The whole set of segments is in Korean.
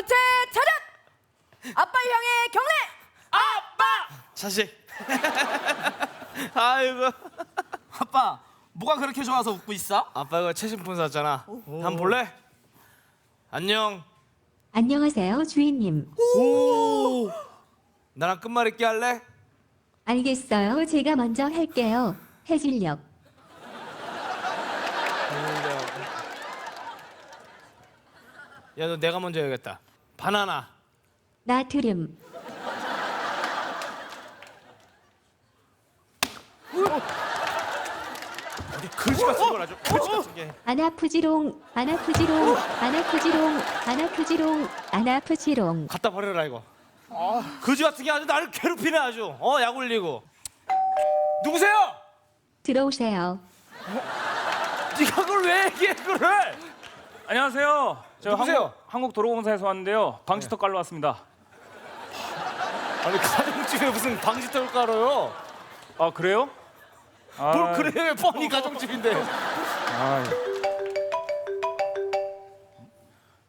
교체 차렷. 아빠 향해 경례. 아빠! 자식. 아이고. 아빠, 뭐가 그렇게 좋아서 웃고 있어? 아빠 이거 최신폰 샀잖아. 한번 볼래? 안녕. 안녕하세요, 주인님. 오. 나랑 끝말잇기 할래? 알겠어요. 제가 먼저 할게요. 해질녘. 야 너 내가 먼저 해야겠다. 바나나. 나트륨. 어디 글씨 같은 걸 아주 글씨 같은 게. 아나푸지롱, 아나푸지롱, 아나푸지롱, 아나푸지롱, 아나푸지롱. 갖다 버려라 이거. 거지 같은 게 아주 나를 괴롭히네 아주. 어 약 올리고. 누구세요? 들어오세요. 네가 그걸 왜 얘기해 그걸? 안녕하세요. 저 누구세요? 한국, 한국 도로공사에서 왔는데요. 방지턱 깔러 왔습니다. 아니 가정집에 무슨 방지턱을 깔아요? 아 그래요? 아, 뭘 그래 왜 뻔히 가정집인데. 아,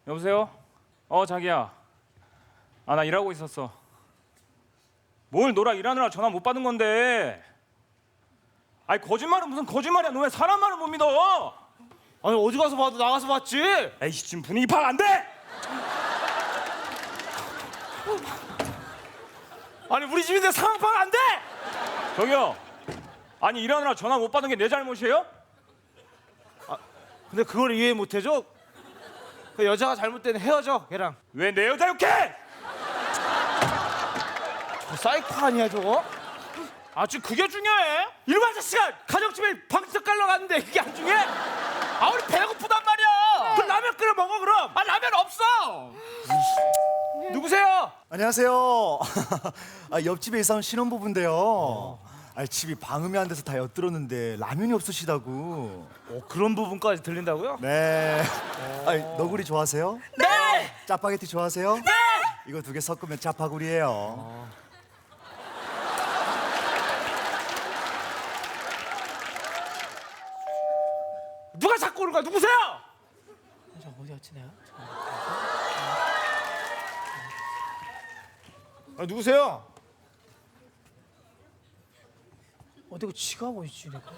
여보세요? 어 자기야. 아 나 일하고 있었어. 뭘 너랑 일하느라 전화 못 받은 건데. 아니 거짓말은 무슨 거짓말이야. 너 왜 사람 말을 못 믿어? 아니 어디 가서 봐도 나가서 봤지. 에이씨 지금 분위기 파악 안 돼? 아니 우리 집인데 상황 파악 안 돼? 저기요. 아니 일하느라 전화 못 받은 게 내 잘못이에요? 근데 그걸 이해 못 해줘? 그 여자가 잘못되면 헤어져 걔랑. 왜 내 여자 욕해? 저 사이코 아니야 저거? 아 지금 그게 중요해? 이놈 아저씨가 가정집에 방지턱 깔러 갔는데 그게 안 중요해? 아 우리 배고프단 말이야. 그 라면 끓여 먹어 그럼. 아 라면 없어. 누구세요? 안녕하세요. 아, 옆집에 이사 온 신혼부부인데요. 아, 집이 방음이 안 돼서 다 엿들었는데 라면이 없으시다고. 어, 그런 부분까지 들린다고요? 네. 아, 너구리 좋아하세요? 네. 짜파게티 좋아하세요? 네. 이거 두 개 섞으면 짜파구리예요. 누가 자꾸 오는 거야? 누구세요? 저 어디였지 내가? 아, 누구세요? 어디가 지가고 있지 내가?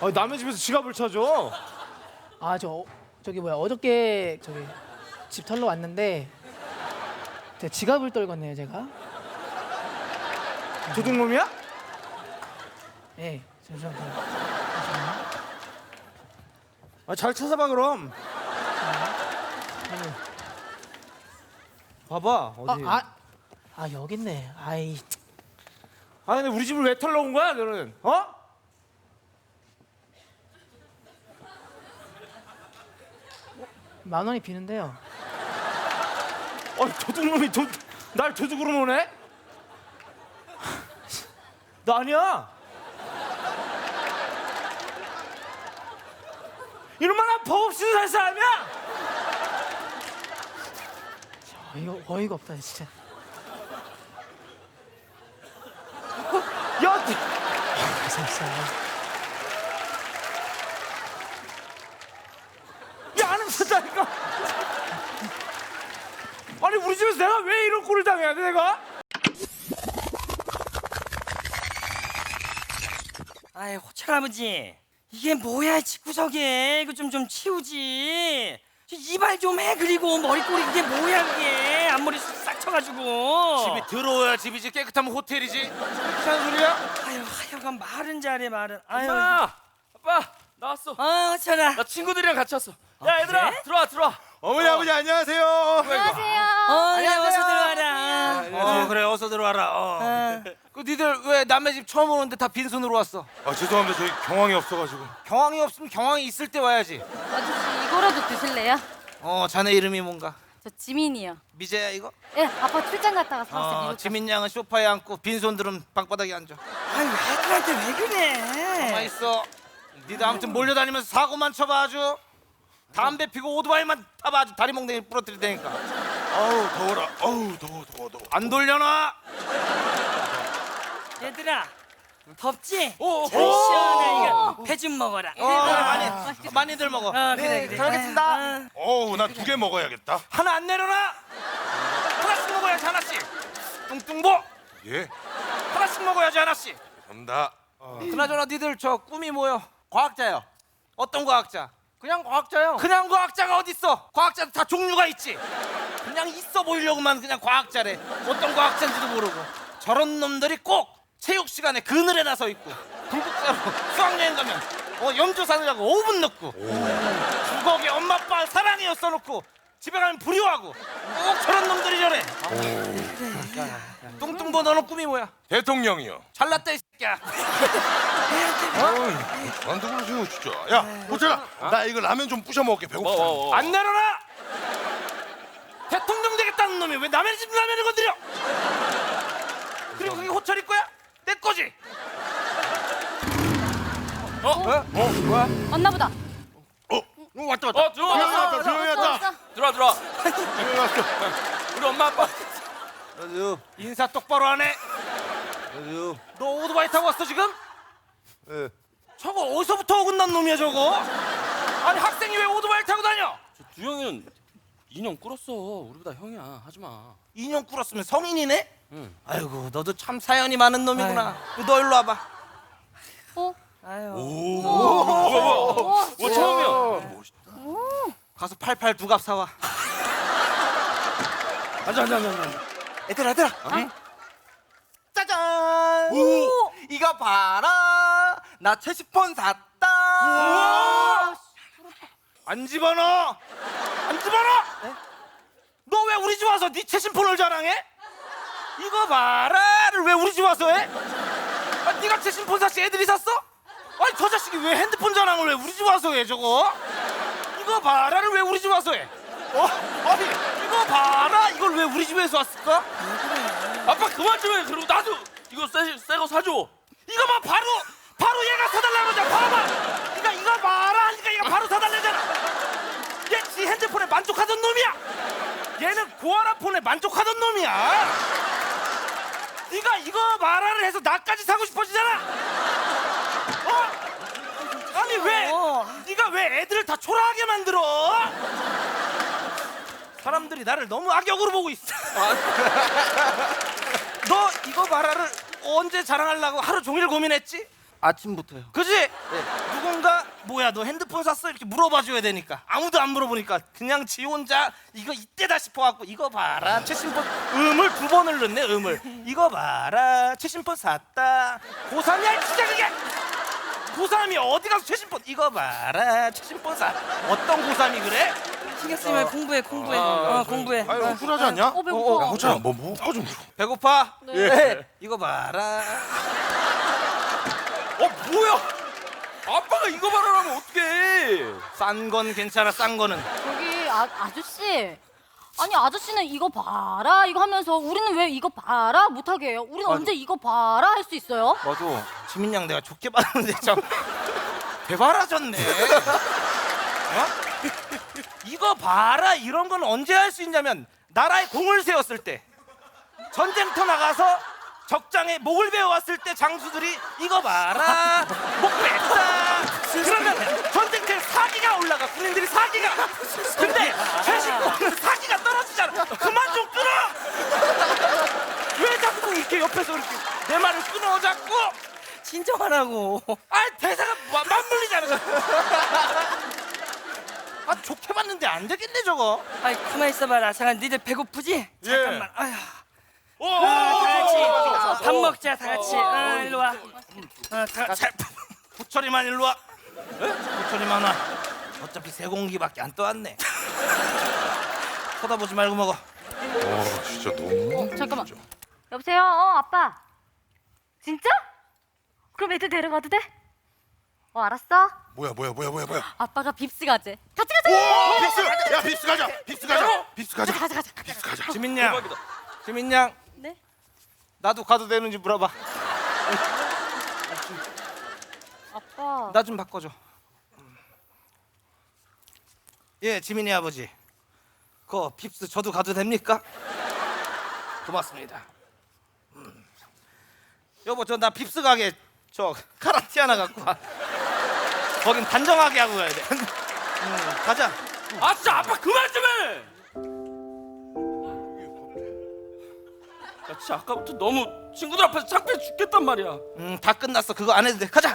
아, 남의 집에서 지갑을 찾아. 아 저 저기 뭐야 어저께 저기 집 털러 왔는데 제가 지갑을 떨궜네요 제가. 도둑놈이야? 예, 잠시만요. 아, 잘 찾아봐 그럼. 봐봐 어디. 아, 아, 아 여기 있네. 아이, 아 근데 우리 집을 왜 털러 온 거야 너는? 어? 만 원이 비는데요. 어 도둑놈이 도, 날 도둑으로 노네? 나 아니야. 이놈아 법 없이 살 사람이야? 어 이가, 어이가 없다 진짜. 야, 진짜. 야안 웃었다니까. 아니 우리 집에서 내가 왜 이런 꼴을 당해야 돼 내가? 아이 호철 아버지 이게 뭐야 집구석에 이거 좀 좀 치우지 저 이발 좀 해 그리고 머리꼬리 이게 뭐야 그게 앞머리 싹 쳐가지고 집이 더러워야 집이지 깨끗하면 호텔이지. 무슨 소리야? 아유 하여간 말은 잘해 말은 아유 아빠, 아빠 나왔어. 어 호철아 나 친구들이랑 같이 왔어. 야 얘들아 그래? 들어와 들어와. 어머니, 아버지 안녕하세요. 어 야, 어서 들어와라 어 그래 어서 들어와라. 어. 그 니들 왜 남의 집 처음 오는데 다 빈손으로 왔어? 아 죄송합니다 저희 경황이 없어가지고 경황이 없으면 경황이 있을 때 와야지. 아저씨 이거라도 드실래요? 어 자네 이름이 뭔가? 저 지민이요. 미제야 이거? 예, 아빠 출장 갔다가 사왔어요. 어, 미국 지민 양은 소파에 앉고 빈손들은 방바닥에 앉아. 아유 애들한테 왜 가만 그래 있어. 니들 아무튼 몰려다니면서 사고만 쳐봐 아주. 담배 피고 오토바이만 타봐 아주 다리 몽둥이 부러뜨릴 테니까. 아우 더워라 아우 더워 더워 더워 안 돌려놔. 얘들아 덥지? 오, 오. 잘 시원해 이거 배 좀 먹어라 어, 많이 많이들 먹어. 어 그래 그래 잘 먹겠습니다. 어. 어우 나 두 개 먹어야겠다. 하나 안 내려놔. 하나씩 먹어야지 하나씩. 뚱뚱보 예. 하나씩 먹어야지 하나씩. 감사합니다. 그나저나 니들 저 꿈이 뭐요? 과학자요. 어떤 과학자? 그냥 과학자요. 그냥 과학자가 어딨어? 과학자도 다 종류가 있지. 그냥 있어 보이려고만 그냥 과학자래. 어떤 과학자인지도 모르고. 저런 놈들이 꼭 체육 시간에 그늘에 나서 있고 불국사로 수학여행 가면 어 염주 사느라고 5분 늦고 주걱에 엄마 아빠 사랑해요 써놓고 집에 가면 불효하고 꼭 저런 놈들이 저래. 뚱뚱보 너는 꿈이 뭐야? 대통령이요. 잘났다 이 새끼야. 나한테 그러세요 진짜. 야 호철아 나 이거 라면 좀 부셔 먹을게 배고파. 안 내려놔! 대통령 되겠다는 놈이 왜 남의 집 라면을 건드려? 그리고 그게 호철이 거야? 내 거지? 왔나 보다. 어 왔다 왔다. 어 들어와 조용히 왔다 조용히 왔다. 왔어. 들어와 들어와 조용히. 우리 엄마 아빠 인사 똑바로 하네. 너 오토바이 타고 왔어 지금? 예. 저거 어디서부터 어긋난 놈이야 저거? 아니 학생이 왜 오토바이 타고 다녀? 두영이는 인형 꿇었어. 우리보다 형이야. 하지 마. 인형 꿇었으면 성인이네? 아이고 너도 참 사연이 많은 놈이구나. 너 일로 와봐. 어? 뭐 처음이야 가서 팔팔 두 갑 사와. 앉아 앉아 앉아. 앉아. 얘들아 얘들아. 응? 짜잔. 이거 봐라. 나 채식폰 샀다. 안 집어넣어. 안 집어넣어. 너 왜 우리 집 와서 네 채심폰을 자랑해? 이거 봐라를 왜 우리 집 와서 해? 아, 네가 채심폰 샀지 애들이 샀어? 아니 저 자식이 왜 핸드폰 자랑을 왜 우리 집 와서 해 저거? 이거 봐라를 왜 우리 집 와서 해? 어? 아니 이거 봐라 이걸 왜 우리 집에서 왔을까? 아빠 그만 좀 해 그리고 나도 이거 새거 사줘 이거 봐 바로 바로 얘가 사달라고 그러자 봐봐 그러니까 이거 봐라 하니까 얘가 바로 사달래잖아 얘지 핸드폰에 만족하던 놈이야 얘는 고아라 폰에 만족하던 놈이야 이거 봐라를 해서 나까지 사고 싶어지잖아 어? 아니 왜 네가 왜 애들을 다 초라하게 만들어 사람들이 나를 너무 악역으로 보고 있어 너 이거 봐라를 언제 자랑하려고 하루 종일 고민했지? 아침부터요 그지? 누군가 뭐야 너 핸드폰 샀어? 이렇게 물어봐 줘야 되니까. 아무도 안 물어보니까 그냥 지 혼자 이거 이때다 싶어갖고 이거 봐라. 최신폰 음을 두 번을 넣네 음을. 이거 봐라. 최신폰 샀다. 고3이야 진짜 그게. 고3이 어디 가서 최신폰? 이거 봐라. 최신폰 샀 어떤 고3이 그래? 신경 쓰지 말고 공부해 공부해. 어 공부해. 아유 쿨하지 않냐? 어, 배고파. 야 호철아 뭐 먹어 좀. 배고파? 예. 이거 봐라. 어 뭐야 아빠가 이거 말하면 어떡해 싼 건 괜찮아 싼 거는 저기 아, 아저씨. 아니 아저씨는 이거 봐라 이거 하면서 우리는 왜 이거 봐라 못하게 해요? 우리는 언제 이거 봐라 할 수 있어요? 맞아. 지민 양 내가 좋게 봤는데 참 대바라졌네. 어? 이거 봐라 이런 건 언제 할 수 있냐면 나라에 공을 세웠을 때 전쟁터 나가서 적장에 목을 베어왔을 때 장수들이 이거 봐라. 목 뺐다. 그러면 전쟁터에 사기가 올라가. 군인들이 사기가. 근데 최신공은 사기가 떨어지잖아. 그만 좀 끊어. 왜 자꾸 이렇게 옆에서 이렇게 내 말을 끊어 자꾸? 진정하라고. 아 대사가 마- 맞물리잖아. 아 좋게 봤는데 안 되겠네 저거. 아이 가만 있어봐라. 잠깐 니들 배고프지? 잠깐만. 아휴 어, 아, 다 같이 밥 먹자 다 같이 아, 일로 와 어, 다 같이 부처리만 일로 와 부처리만 와 어차피 세 공기밖에 안 떠왔네 쳐다보지 말고 먹어 어 진짜 너무. 어, 잠깐만. 여보세요? 어 아빠. 진짜? 그럼 애들 데려가도 돼? 어 알았어. 뭐야 뭐야 뭐야 뭐야 뭐야. 아빠가 빕스 가재. 같이 가자. 오 빕스 야 빕스 가자 빕스 가자 뷔스 가자 가자 가자. 빕스 가자. 지민 양 지민 양 네? 나도 가도 되는지 물어봐 아빠. 나 좀 바꿔줘 예 지민이 아버지 그 빕스 저도 가도 됩니까? 고맙습니다 음. 여보 저나 빕스 가게 저 카라티 하나 갖고 와. 거긴 단정하게 하고 가야 돼. 음, 가자. 아 진짜 아빠 그만 좀 해. 나 진짜 아까부터 너무 친구들 앞에서 창피해 죽겠단 말이야. 음, 다 끝났어. 그거 안 해도 돼. 가자.